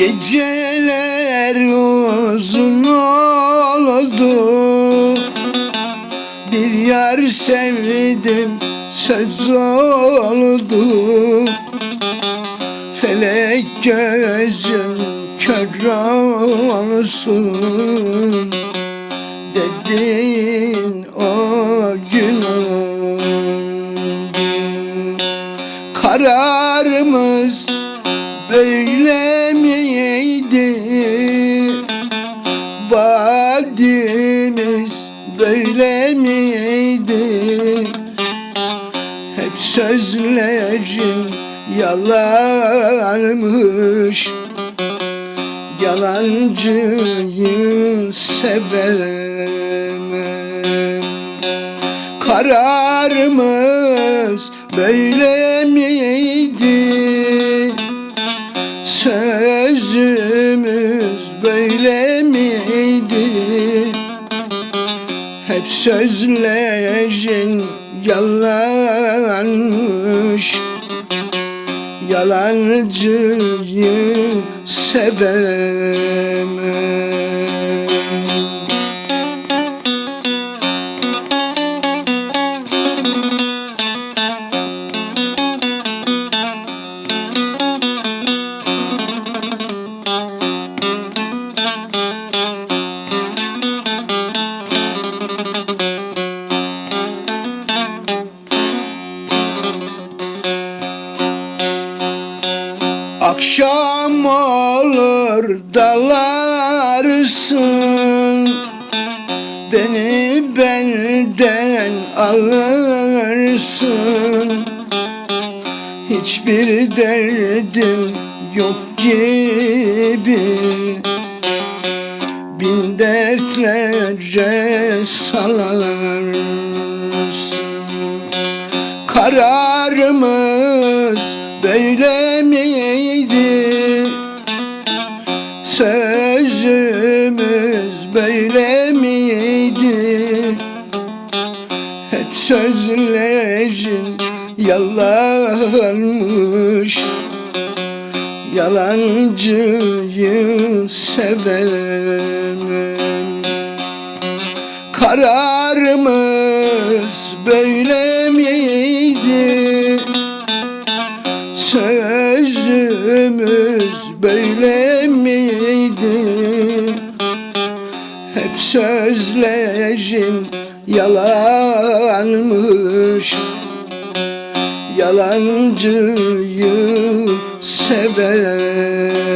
Geceler uzun oldu. Bir yar sevdim söz oldu. Felek gözün kör olsun. Dedin o gün Kararımız böyle miydi? Vaadimiz böyle miydi? Hep sözlerin yalanmış Yalancıyı sevemem Kararımız böyle miydi? Sözümüz böyle miydi? Hep sözlerin yalanmış Yalancıyı sevemem Akşam olur dalarsın. Beni benden alırsın. Hiçbir derdim yok gibi. Bin dertlere salarsın. Kararımız böyle miydi? Sözümüz böyle miydi? Hep sözlerin yalanmış Yalancıyı sevemem Kararımız böyle miydi? Sözümüz böyle Hep sözlerin yalanmış. Yalancıyı sever